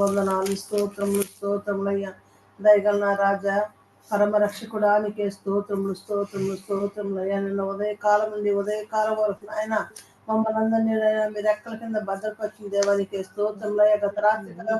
వందనాలు స్తోత్రములు స్తోత్రములయ్యా. దయగలన రాజా పరమ రక్షకుడానికి స్తోత్రములు స్తోత్రములు స్తోత్రములయ్యా. నిన్న ఉదయకాలం నుండి ఉదయకాలం వరకు నాయన మమ్మల్ని అందరినీ నాయనా మీ రెక్కల కింద భద్రపరిచిన దేవానికి స్తోత్రములయ్యా. గత రాత్రి కదా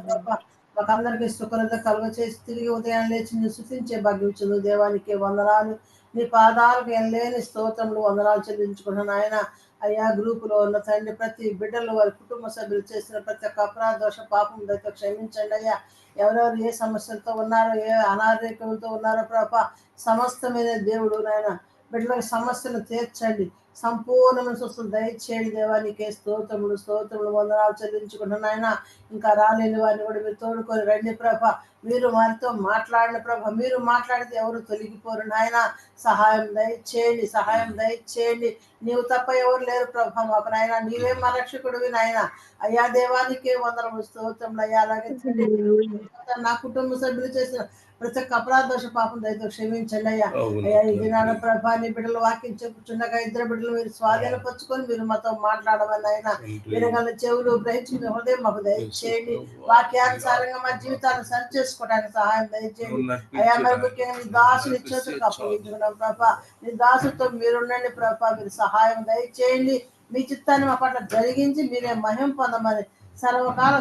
మాకందరికీ సుఖరత కలువ చేసి తిరిగి ఉదయం లేచి నేను శృతించే భాగ్యం దేవానికి వందనాలు. నీ పాదాలకు ఎనలేని స్తోత్రములు వందనాలు చెల్లించుకున్నాను ఆయన అయ్యా గ్రూపులో ఉన్న తండ్రి ప్రతి బిడ్డలు వారి కుటుంబ సభ్యులు చేసిన ప్రతి ఒక్క అపరాధ దోష పాపం దయతో క్షమించండి అయ్యా. ఎవరెవరు ఏ సమస్యలతో ఉన్నారో ఏ అనారోగ్యంతో ఉన్నారో ప్రభా సమస్తమైన దేవుడు నాయన బిడ్డలకు సమస్యలు తీర్చండి. సంపూర్ణమైన స్వస్థత దయచేయండి దేవానికి స్తోత్రములు స్తోత్రములు వందనాలు చెల్లించుకుంటున్నాను ఆయన ఇంకా రాలేని వారిని కూడా మీరు తోడుకొని రండి ప్రభ. మీరు వారితో మాట్లాడిన ప్రభ. మీరు మాట్లాడితే ఎవరు తొలగిపోరు నాయన. సహాయం దయచేయండి సహాయం దయచేయండి. నీవు తప్ప ఎవరు లేరు ప్రభ మాకు నాయన. నీవే మా రక్షకుడివి నాయన. అయ్యా దేవానికి వందరము స్తోత్రములు. అయ్యా అలాగే నా కుటుంబ సభ్యులు చేసిన ప్రతి ఒక్క అపరాధ దోష పాపం దయతో క్షమించండి అయ్యా. అయ్యా ఈ దినాన ప్రభా నీ బిడ్డలు వాక్యం చెప్పుచుండగా ఇద్దరు బిడ్డలు మీరు స్వాధీనపరుచుకొని మీరు మాతో మాట్లాడమని ఆయన వినగల చెవులు గ్రహించిన హృదయం మాకు దయచేయండి. వాక్యానుసారంగా మా జీవితాన్ని సరి చేసుకోవడానికి సహాయం దయచేయండి. అయ్యా మరి ముఖ్యంగా నీ దాసుని చేతులకు అప్పగించుకున్నాం ప్రభా. నీ దాసుతో మీరుండండి ప్రభా. మీరు సహాయం దయచేయండి. మీ చిత్తాన్ని మా పట్ల జరిగించి మీరే మహిం పొందమని సర్వకాల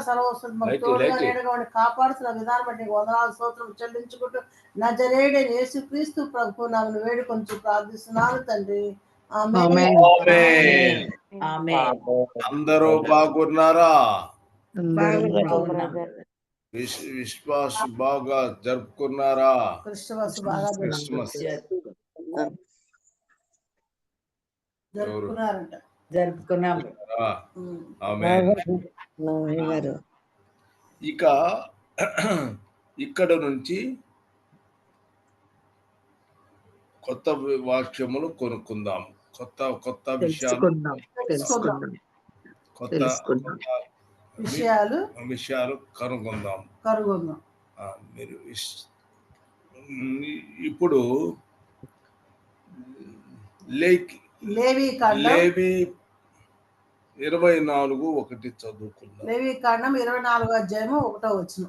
ఉండి కాపాడుతున్న విధానం బట్టి వందనాలు స్తోత్రం చెల్లించుకుంటూ నజరేడని యేసు క్రీస్తు ప్రభు నామను వేడుకొంచు ప్రార్థిస్తున్నాను తండ్రి ఆమేన్. ఆమేన్. ఆమేన్. ఆమేన్. అందరూ బాగున్నారా బాగున్నాం. విశ్ విశ్వాస్ బాగా జరుపుకున్నారా క్రిస్టమస్ బాగా క్రిస్మస్ జరుపుకున్నారంట జరుపుకున్నాం ఆ, ఉమ్. ఆమేన్ గారు ఇక ఇక్కడ నుంచి కొత్త వాక్యములు కొనుక్కుందాం. కొత్త కొత్త విషయాలు తెలుసుకుందాం తెలుసుకుందాం. కొత్త విషయాలు విషయాలు కనుక్కుందాం కనుగొన్నాం ఆ, మీరు ఇప్పుడు లేక్ లేవి కాండం లేవి ఇరవై నాలుగు ఒకటి చదువుకుందాం లేవి కాండం ఇరవై నాలుగో అధ్యాయము ఒకటో వచ్చిన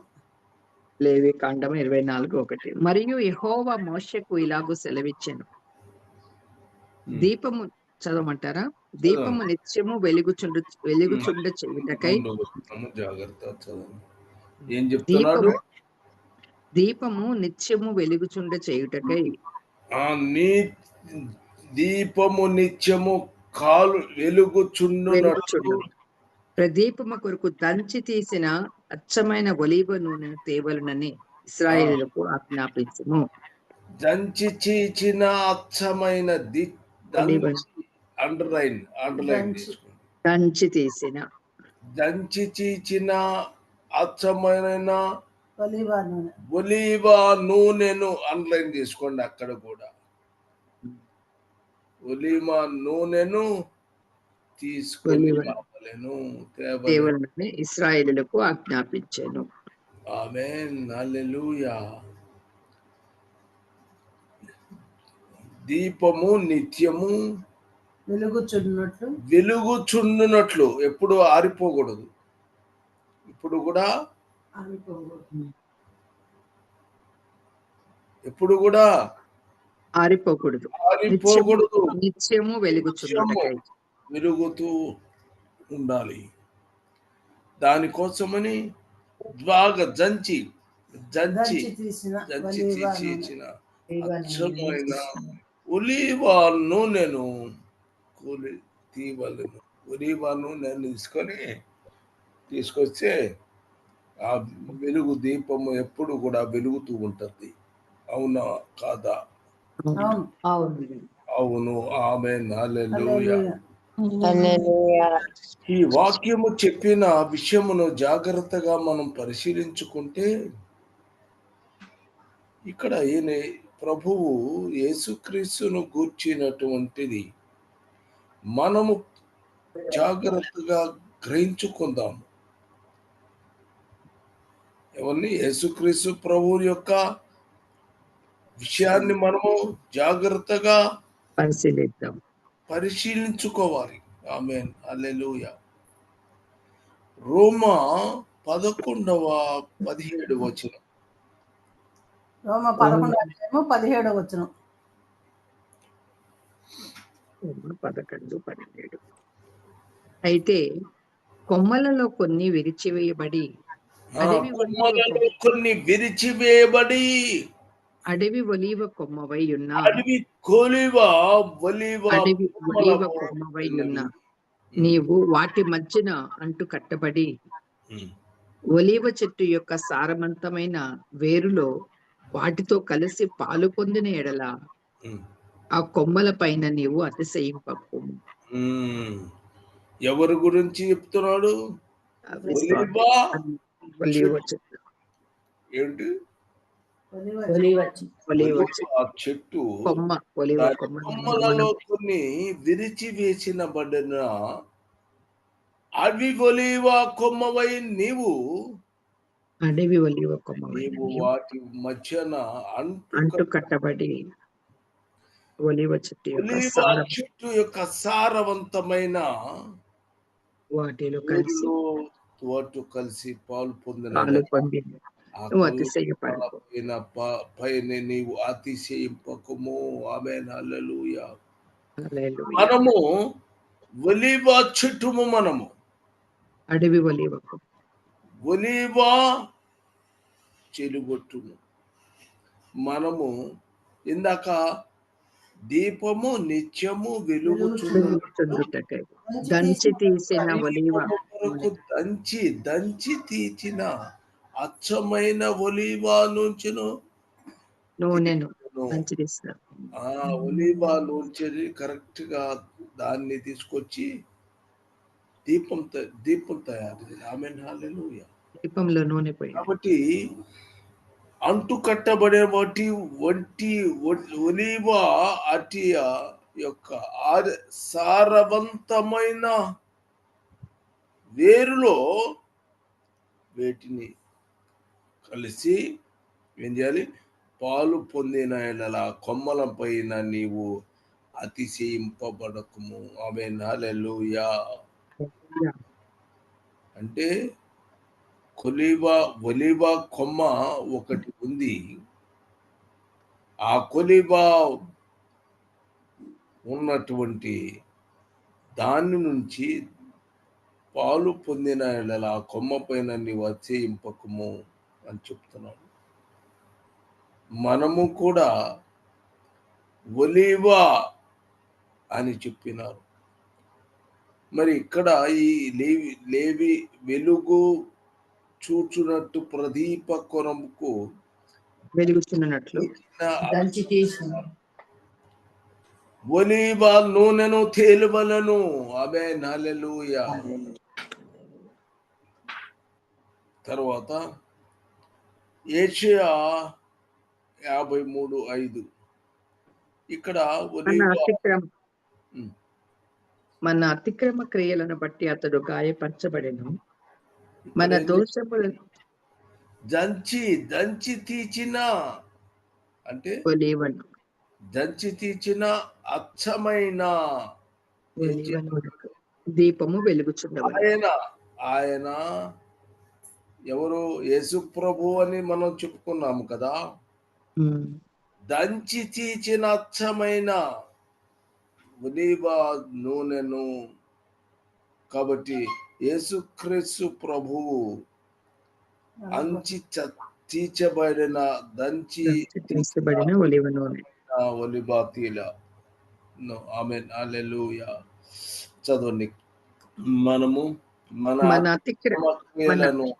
లేవి కాండం ఇరవై నాలుగు ఒకటి. మరియు యెహోవా మోషకు ఇలాగూ సెలవిచ్చాను. దీపము చదవమంటారా? దీపము నిత్యము వెలుగుచుండు వెలుగుచుండ చెవిటకై జాగ్రత్త చదవండి ఏం చెప్తున్నాడు? దీపము దీపము నిత్యము వెలుగుచుండ చేయుటకై ఆ నీ దీపము నిత్యము కాలు వెలుగుచుండునట్లు వెలుగుచుండు. ప్రదీపము కొరకు దంచి తీసిన అచ్చమైన ఒలీవ నూనె తేవలనని ఇస్రాయేలులకు ఆజ్ఞాపించము. దంచి చీచిన అచ్చమైన ది అండర్లైన్ అండర్లైన్ దంచి. తీసిన దంచి చీచిన అచ్చమైన ఒలీవా నూనె. ఒలీవా నూనెను అండర్లైన్ చేసుకోండి అక్కడ కూడా. ఒలీవా నూనెను తీసుకొని. రావలెను. తేవలనని ఇస్రాయేలులకు ఆజ్ఞాపించాను. ఆమేన్. హల్లెలూయా. దీపము నిత్యము వెలుగుచున్నట్లు వెలుగుచుండునట్లు. ఎప్పుడు ఆరిపోకూడదు. ఇప్పుడు కూడా ఎప్పుడు కూడా ఆరిపోకూడదు. ఆరిపోకూడదు. నిత్యము వెలుగుచున్నటకై వెలుగుతూ ఉండాలి. దానికోసమని బాగా జంచి జంచి జంచి తీసి నూనె ఇచ్చిన అచ్చమైన నూనెను కూలి నూనెను తీసుకొని తీసుకొస్తే ఆ వెలుగు దీపము ఎప్పుడు కూడా వెలుగుతూ ఉంటుంది. అవునా కాదా? అవును. ఆమె హల్లెలూయా. ఈ వాక్యము చెప్పిన విషయమును జాగ్రత్తగా మనం పరిశీలించుకుంటే ఇక్కడ ఈయన ప్రభువు యేసుక్రీస్తును గూర్చినటువంటిది మనము జాగ్రత్తగా గ్రహించుకుందాం. ఎవరిని? యేసుక్రీస్తు ప్రభువు యొక్క విషయాన్ని మనము జాగ్రత్తగా పరిశీలిద్దాం. పరిశీలించుకోవాలి. ఆమె అల్లెలుయ రోమా పదకొండవ పదిహేడు వచ్చిన రోమ పదకొండు అధ్యాయము పదిహేడవ వచ్చిన పదకొండు పన్నెండు అయితే కొమ్మలలో కొన్ని విరిచివేయబడి కొన్ని విరిచివేయబడి అడవి ఒలీవ కొమ్మవై ఉన్న అడవి కొలివ ఒలివ అడవి ఒలీవ కొమ్మవై ఉన్న నీవు వాటి మధ్యన అంటు కట్టబడి. ఒలీవ చెట్టు యొక్క సారవంతమైన వేరులో వాటితో కలిసి పాలు పొందిన ఎడల. ఆ కొమ్మల పైన నీవు అతిశయింపకు. ఎవరి గురించి చెప్తున్నాడు? ఏంటి? చెట్టు కొమ్మలలో కొన్ని విరిచి వేసిన బడిన అవి ఒలివ కొమ్మవై నీవు. అడవి ఒలీవ కొమ్మ నీవు వాటి మధ్యన అంటు కట్టబడి ఒలీవ చెట్టు చెట్టు యొక్క సారవంతమైన వాటిలో కలిసి తోటు కలిసి పాలు పొందిన పాలు పొందింది ఆ నువ్వు అతిశయపడకు ప- పైన నీవు అతిశయింపకము ఆమె హల్లెలూయా హల్లెలూయా. మనము ఒలీవ చెట్టుము మనము. అడవి ఒలీవ చెలుగొట్టుము. మనము ఇందాక దీపము నిత్యము వెలుగుచుండుటకై. దంచి తీసిన ఒలీవ దంచి దంచి తీసిన అచ్చమైన ఒలీవ నుంచును. నూనెను ఆ ఒలీవ నుంచి కరెక్ట్గా దాన్ని తీసుకొచ్చి దీపం దీపం తయారు ఆమె దీపంలో నూనె కాబట్టి అంటు కట్టబడే వాటి వంటి ఒలీవ అటియ యొక్క సారవంతమైన వేరులో వీటిని కలిసి ఏం చేయాలి? పాలు పొందిన ఎడల కొమ్మల పైన నీవు అతిశయింపబడకము. ఆమె హల్లెలూయా. అంటే కొలివ ఒలివ కొమ్మ ఒకటి ఉంది. ఆ కొలివ ఉన్నటువంటి దాని నుంచి పాలు పొందిన ఎడల ఆ కొమ్మ పైన నీవు అతిశయింపకము. అని చెప్తున్నాడు. మనము కూడా ఒలివ అని చెప్పినారు. మరి ఇక్కడ ఈ లేవి లేవి వెలుగు చూచునట్టు ప్రదీప కొనముకు వెలుగుచున్నట్లు ఒలీవ నూనెను తేలువలను. ఆమె హల్లెలూయా తర్వాత ఏషియా యాభై మూడు ఐదు. ఇక్కడ మన అతిక్రమ క్రియలను బట్టి అతడు గాయపరచబడెను. మన దోషములను దంచి దంచి తీచిన అంటే? దంచి తీసిన అచ్చమైన దీపము వెలుగుచుండవను ఆయన ఆయన ఎవరు? యేసు ప్రభు అని మనం చెప్పుకున్నాము కదా. దంచి తీచిన అచ్చమైన ఒలీవ నూనెను. కాబట్టి యేసుక్రీస్తు ప్రభువు అంచి తీర్చబడిన దంచి తీసబడిన ఒలివ నూనె. ఒలిబాతీల ఆమె అలెలుయా చదవండి మనము మన మన అతిక్రమ క్రియలను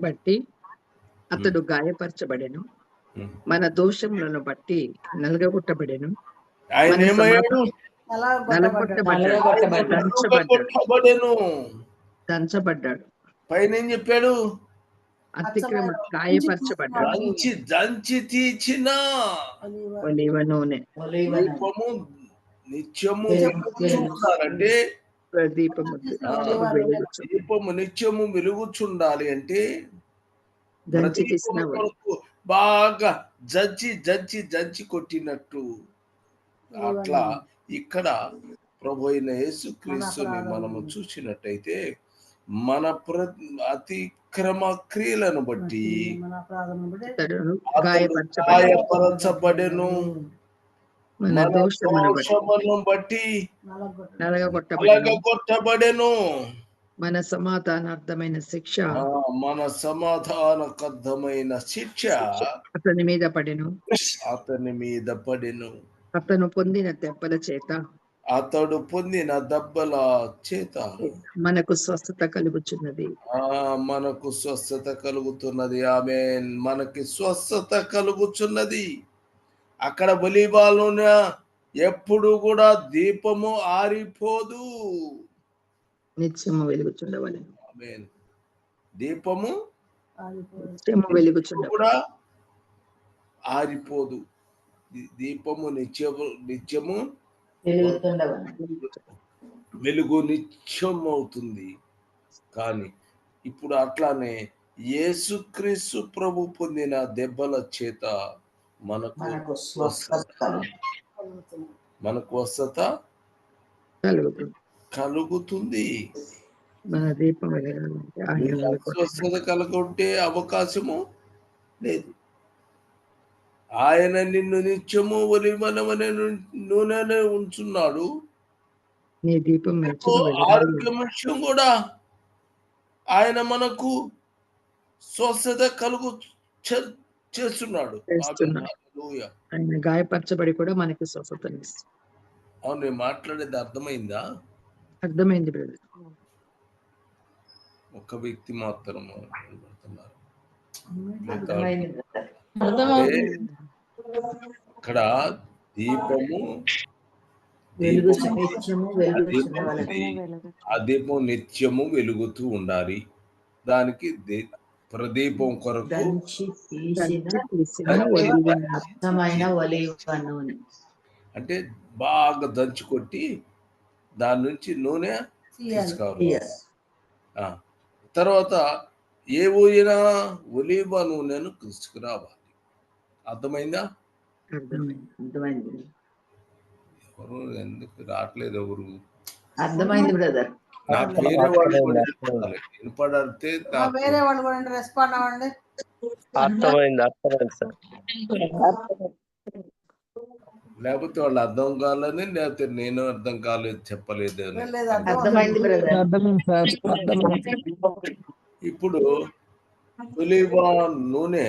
బట్టి అతడు గాయపరచబడెను. మన దోషములను బట్టి నలగొట్టబడ్డాడు. నలగొట్టబడ్డాడు. దంచబడ్డాడు కొట్టబడెను దంచబడ్డాడు. పైన ఏం చెప్పాడు? అతిక్రమ గాయపరచబడ్డాడు. దంచి దంచి ఒలివ నూనె. దీపము నిత్యము చూడాలంటే దీపము నిత్యము వెలుగుచుండాలి అంటే బాగా జంచి జంచి జంచి కొట్టినట్టు. అట్లా ఇక్కడ ప్రభు అయిన యేసుక్రీస్తుని మనము చూసినట్టయితే మన ప్ర అతి అక్రమ క్రియలను బట్టి గాయపరచబడెను. మన మన దోషమును బట్టి. దోషములను బట్టి నలగొట్ట నలగగొట్టబడి అలగొట్టబడెను మన సమాధానార్థమైన శిక్ష. మన సమాధానకర్థమైన శిక్ష. అతని మీద పడెను. అతని మీద పడెను. అతను పొందిన దెబ్బల చేత. అతడు పొందిన దెబ్బల చేత. మనకు స్వస్థత కలుగుచున్నది. ఆ మనకు స్వస్థత కలుగుతున్నది. ఆమె మనకి స్వస్థత కలుగుచున్నది. అక్కడ బలిబాలున ఎప్పుడు కూడా దీపము ఆరిపోదు. నిత్యము వెలుగుచుండవలను. ఆమె దీపము కూడా ఆరిపోదు. దీపము నిత్యము నిత్యము వెలుగు నిత్యం అవుతుంది కానీ ఇప్పుడు అట్లానే యేసుక్రీస్తు ప్రభు పొందిన దెబ్బల చేత మనకు మనకు స్వస్థత కలుగు. కలుగుతుంది. మనకు వసత కలుగుతుంది కలుగుతుంది మన దీపం. స్వస్థత కలుగుంటే అవకాశము లేదు ఆయన నిన్ను నిత్యము ఒలివనమనే నూనెనే ఉంచున్నాడు నీ దీపం ఆరోగ్యం విషయం కూడా ఆయన మనకు స్వస్థత కలుగు చేస్తున్నాడు. ఆయన గాయపరచబడి కూడా మనకి స్వస్థతనిస్తుంది అవును నేను మాట్లాడేది అర్థమైందా? అర్థమైంది బ్రదర్. ఒక వ్యక్తి మాత్రం అక్కడ దీపము వెలుగు దీపము నిత్యము ఆ దీపం నిత్యము వెలుగుతూ ఉండాలి. దానికి ప్రదీపం కొరకు అంటే బాగా దంచి కొట్టి దాని నుంచి నూనె తీయాలి. తీసుకోవాలి. తర్వాత ఏ ఊరినా ఒలివ నూనెను తీసుకురావాలి అర్థమైందా? అర్థమైంది. అర్థమైంది. ఎవరు ఎందుకు రావట్లేదు ఎవరు? అర్థమైంది బ్రదర్. వాళ్ళు వినపడాలి. వినపడితే వేరే వాళ్ళు కూడా రెస్పాండ్ అవ్వండి. అర్థమైంది అర్థమైంది సార్. లేకపోతే వాళ్ళు అర్థం కాలని లేకపోతే నేను అర్థం కాలేదు చెప్పలేదు ఇప్పుడు ఒలివ నూనె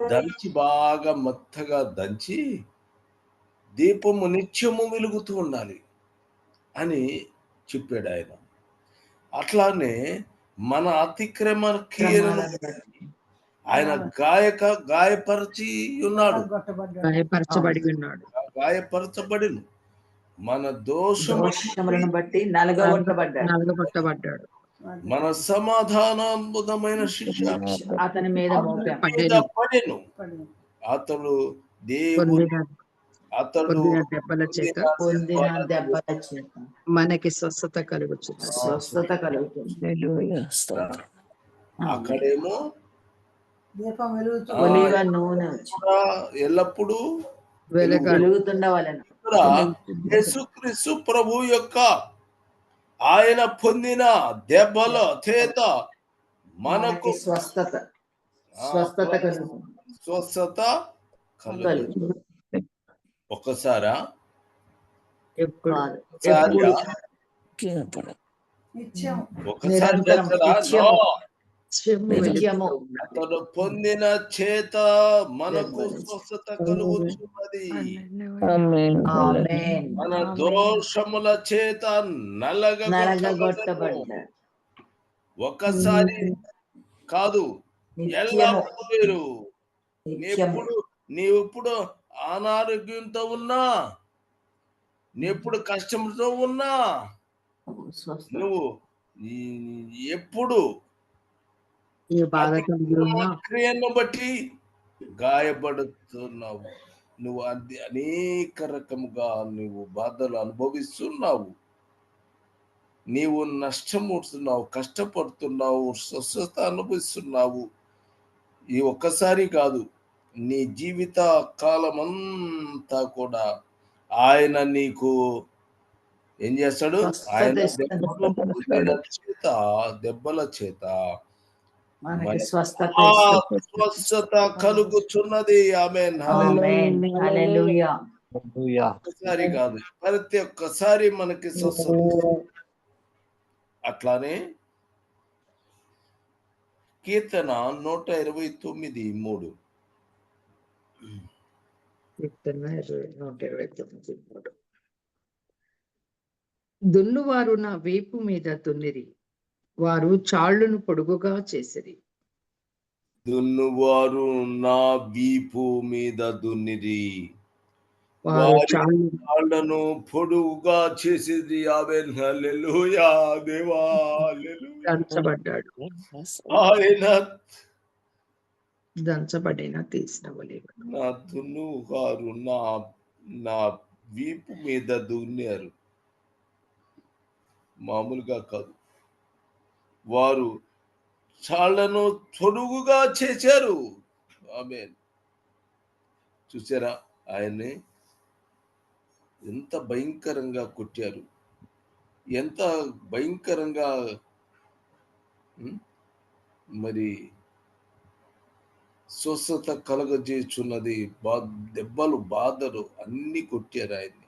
దంచి బాగా మెత్తగా దంచి దీపము నిత్యము వెలుగుతూ ఉండాలి అని చెప్పాడు ఆయన అట్లానే మన అతిక్రమ క్రియలను ఆయన గాయక గాయపరిచి ఉన్నాడు. గాయపరచబడి ఉన్నాడు. గాయపరచబడిను. మన దోషము దోషములను బట్టి నలగొట్టబడ్డాడు మన సమాధానమైన శిక్ష అతని మీద పడెను. అతడు దేవుడు అతడు దెబ్బల చేత పొందిన దెబ్బల చేత. మనకి స్వస్థత కలుగుచున్నది స్వస్థత కలుగుతుంది. అక్కడేమో ఒలివ నూనె. ఎల్లప్పుడూ వెలుగుతుండవలను యేసుక్రీస్తు ప్రభు యొక్క ఆయన పొందిన దెబ్బల చేత మనకు స్వస్థత. స్వస్థత కలుగుతుంది. స్వస్థత కలుగు కలుగుతుంది. ఒకసారా ఎప్పుడు? కాదు. ఒకసారి నిత్యం ఒకసారి నిరంతరం చేస్తారా? నిత్యము. నో. నిత్యము. నిత్యము. వెలుగుతూ అతడు పొందిన చేత మనకు స్వస్థత కలుగుతున్నది ఆమేన్. మన దోషముల చేత. నలగగొట్టబడ్డాడు. ఒకసారి కాదు ఎల్లప్పుడూ నీప్పుడు నీవెప్పుడు అనారోగ్యంతో ఉన్నా నీప్పుడు కష్టంతో ఉన్నా నువ్వు ఎప్పుడు క్రియను బట్టి గాయపడుతున్నావు. నువ్వు అది అనేక రకముగా నువ్వు బాధలు అనుభవిస్తున్నావు. నీవు నష్టమవుతున్నావు కష్టపడుతున్నావు స్వస్థత అనుభవిస్తున్నావు. ఈ ఒక్కసారి కాదు నీ జీవిత కాలం అంతా కూడా ఆయన నీకు ఏం చేస్తాడు? స్వస్థత ఆయన చేత దెబ్బల చేత మనకి స్వస్థత కలుగుతున్నది ఆమె ఆమేన్. హల్లెలూయా. హల్లెలూయా. ఒక్కసారి కాదు ప్రతి ఒక్కసారి మనకి స్వస్థత అట్లానే కీర్తన నూట ఇరవై తొమ్మిది మూడు. కీర్తన ఇరవై నూట ఇరవై తొమ్మిది మూడు. దున్నువారు నా వీపు మీద దున్నిరి వారు చాళ్ళును పొడుగుగా చేసిరి. దున్నువారు నా వీపు మీద దున్నిరి వాళ్ళను పొడుగుగా చేసేది ఆమె హల్లెలూయా. దేవా ఆయన దంచబడిన తీసిన నా దున్నుగారు నా నా వీపు మీద దున్నారు మామూలుగా కాదు. వారు చాళ్ళను తొడుగుగా చేశారు. ఆమె చూసారా? ఆయన్ని ఎంత భయంకరంగా కొట్టారు. ఎంత భయంకరంగా మరి స్వస్థత కలగజేస్తున్నది బా దెబ్బలు బాధలు అన్ని కొట్టారు ఆయన్ని.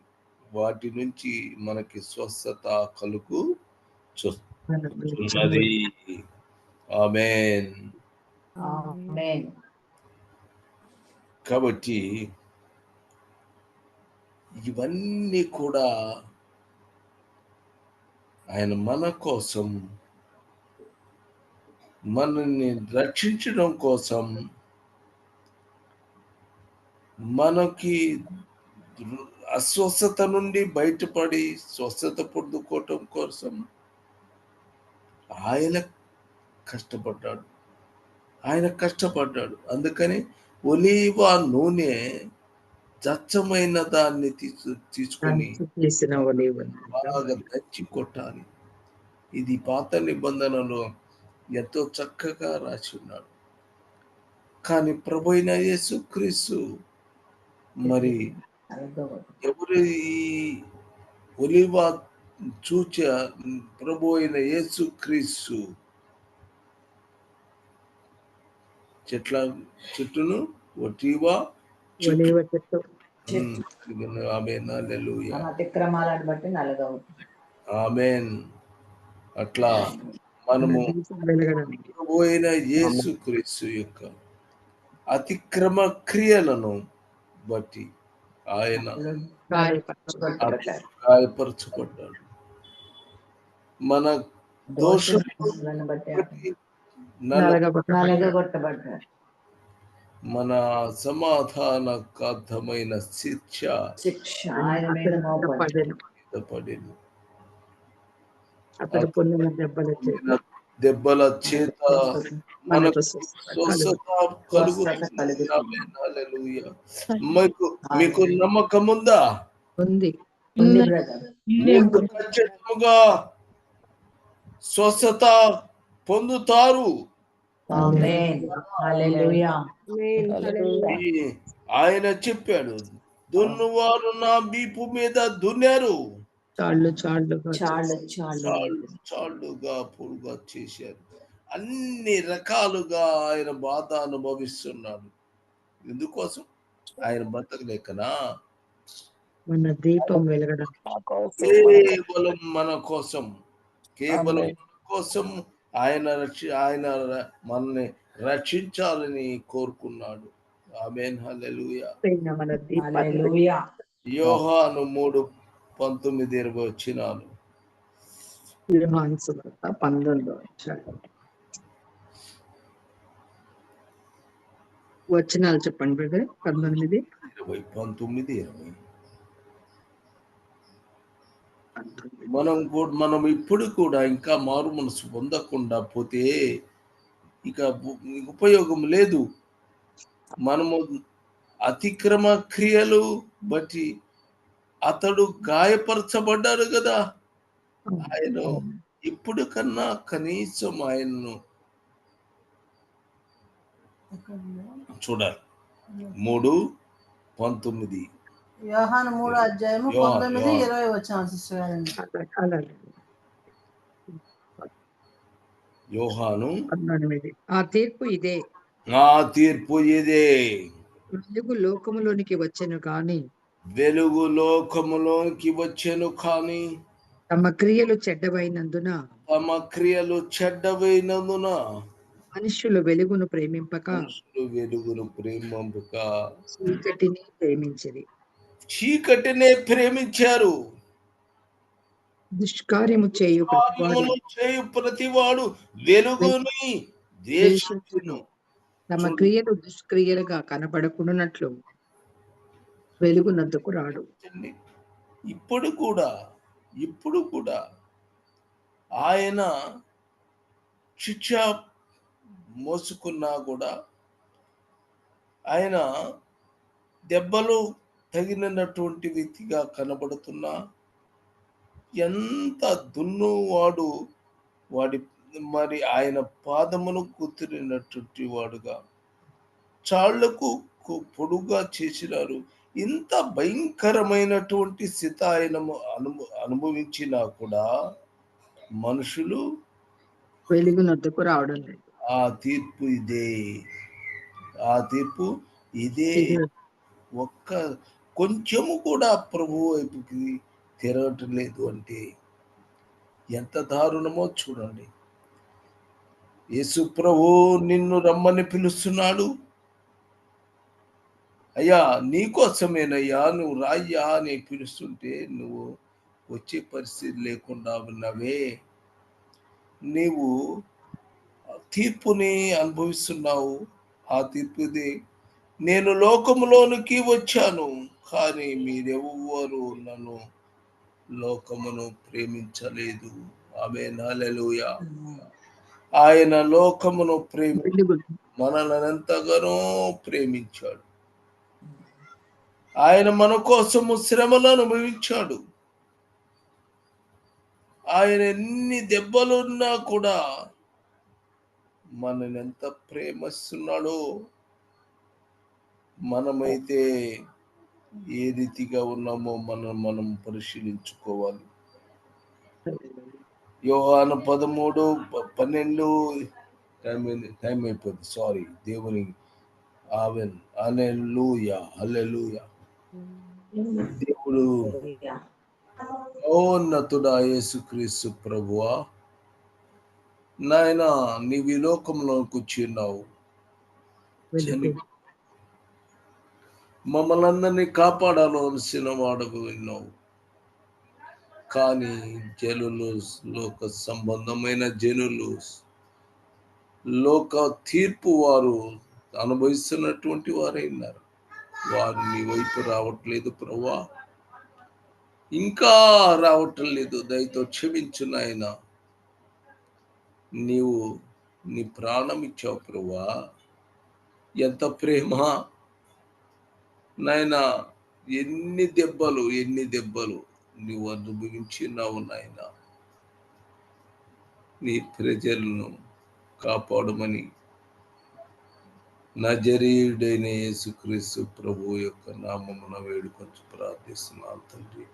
వాటి నుంచి మనకి స్వస్థత కలుగు ఆమెన్. ఆమేన్. కాబట్టి ఇవన్నీ కూడా ఆయన మన కోసం మనల్ని రక్షించడం కోసం మనకి అస్వస్థత నుండి బయటపడి స్వస్థత పొందుకోవటం కోసం ఆయన కష్టపడ్డాడు. ఆయన కష్టపడ్డాడు. అందుకని ఒలీవ నూనె చచ్చమైన దాన్ని తీసు తీసుకొని బాగా కొట్టాలి. ఇది పాత నిబంధనలో ఎంతో చక్కగా రాసి ఉన్నాడు. కానీ ప్రభు అయిన యేసుక్రీస్తు మరి. ఎవరు ఈ ఒలివ చూచ ప్రభు అయిన యేసుక్రీస్తు చెట్ల చెట్టును ఒటివా ఆమెన్ అట్లా మనము పోయిన యేసుక్రీస్తు యొక్క అతిక్రమ క్రియలను బట్టి ఆయన గాయపరచబడ్డాడు. మన దోషం మన సమాధానకార్థమైన శిక్ష శిక్ష. పడెను. అతడు పొందిన దెబ్బల చేత దెబ్బల చేత మనకు. మీకు మీకు నమ్మకం ఉందా. ఉంది. ఖచ్చితంగా స్వస్థత పొందుతారు. ఆమేన్ హల్లెలూయా ఈ ఆయన చెప్పాడు దున్నువారు నా వీపు మీద దున్నారు. చాళ్ళు చాళ్ళుగా చాలు చాలు చాళ్ళు. చాళ్ళుగా చేశారు అన్ని రకాలుగా ఆయన బాధ అనుభవిస్తున్నాడు. ఎందుకోసం? ఆయన బతకలేకనా మన దీపం వెలగడం. కేవలం మన కోసం. కేవలం మన కోసం ఆయన రక్షి ఆయన మనల్ని రక్షించాలని కోరుకున్నాడు. ఆమెన్. హల్లెలూయా. యోహాను మూడు పంతొమ్మిది ఇరవై వచ్చినాలు. వచనాలు చెప్పండి బ్రదర్ పంతొమ్మిది ఇరవై పంతొమ్మిది ఇరవై. మనం కూడా మనం ఇప్పుడు కూడా ఇంకా మారు మనసు పొందకుండా పోతే ఇక ఉపయోగం లేదు మనము అతిక్రమ క్రియలు బట్టి అతడు గాయపరచబడ్డాడు కదా. ఆయన ఇప్పుడు కన్నా కనీసం ఆయన్ను చూడాలి. మూడు పంతొమ్మిది. యోహాను మూడో అధ్యాయము పంతొమ్మిది. ఇరవై అలాగే యోహాను. ఆ తీర్పు ఇదే. ఆ తీర్పు ఇదే. వెలుగు లోకములోనికి వచ్చెను కాని వెలుగు లోకములోకి వచ్చెను కానీ తమ క్రియలు చెడ్డవైనందున తమ క్రియలు చెడ్డవైనందున మనుష్యులు వెలుగును ప్రేమింపక మనుషులు వెలుగును ప్రేమంపక. చీకటిని ప్రేమించిరి. చీకటినే ప్రేమించారు. దుష్కార్యము చేయు చేయు ప్రతివాడు వెలుగుని ద్వేషించును తమ క్రియలు దుష్క్రియలుగా కనబడకుండానట్లు వెలుగునందుకు రాడు. ఇప్పుడు కూడా ఇప్పుడు కూడా ఆయన శిక్ష మోసుకున్నా కూడా ఆయన దెబ్బలు తగినటువంటి వ్యక్తిగా కనబడుతున్నా ఎంత దున్నువాడు వాడి మరి ఆయన పాదమును కూతురినటువంటి వాడుగా చాళ్ళకు పొడుగా చేసినారు. ఇంత భయంకరమైనటువంటి స్థితి ఆయన అనుభ అనుభవించినా కూడా మనుషులు వెలుగునొద్దకు రావడం లేదు. ఆ తీర్పు ఇదే. ఆ తీర్పు ఇదే. ఒక్క కొంచెము కూడా ప్రభు వైపుకి తిరగటం లేదు అంటే ఎంత దారుణమో చూడండి. యేసు ప్రభు నిన్ను రమ్మని పిలుస్తున్నాడు. అయ్యా నీకోసమేనయ్యా నువ్వు రాయ్యా అని పిలుస్తుంటే నువ్వు వచ్చే పరిస్థితి లేకుండా ఉన్నవే. నీవు తీర్పుని అనుభవిస్తున్నావు. ఆ తీర్పుది నేను లోకములోనికి వచ్చాను కానీ మీరెవ్వరు నన్ను లోకమును ప్రేమించలేదు. ఆమె నాలెలుయ ఆయన లోకమును ప్రేమి మనల్ని ఎంతగానో ప్రేమించాడు. ఆయన మన కోసము శ్రమలు అనుభవించాడు. ఆయన ఎన్ని దెబ్బలున్నా కూడా మనని ఎంత ప్రేమిస్తున్నాడో మనమైతే ఏ రీతిగా ఉన్నామో మనం మనం పరిశీలించుకోవాలి. యోహాను పదమూడు ప- పన్నెండు టైం టైం అయిపోయింది. సారీ దేవుని ఆవెన్ అలెలుయా అలెలుయా దేవుడు మహోన్నతుడా యేసుక్రీస్తు ప్రభువా? నాయన నీవు ఈ లోకంలోకి వచ్చి ఉన్నావు వెలుగు. మమ్మల్ని అందరినీ కాపాడాల్సిన వాడకు విన్నావు కానీ జనులు లోక సంబంధమైన జనులు లోక తీర్పు వారు అనుభవిస్తున్నటువంటి వారైనారు వారు నీ వైపు రావట్లేదు ప్రభా ఇంకా రావటం లేదు దయతో క్షమించు నాయన. నీవు నీ ప్రాణం ఇచ్చావు ప్రవ్వా. ఎంత ప్రేమ. నాయన ఎన్ని దెబ్బలు ఎన్ని దెబ్బలు నువ్వు అనుభవించినావు నాయన. నీ ప్రజలను కాపాడమని నజరీయుడైన యేసుక్రీస్తు ప్రభు యొక్క నామమున వేడుకొంచు ప్రార్థిస్తున్నాను తండ్రి.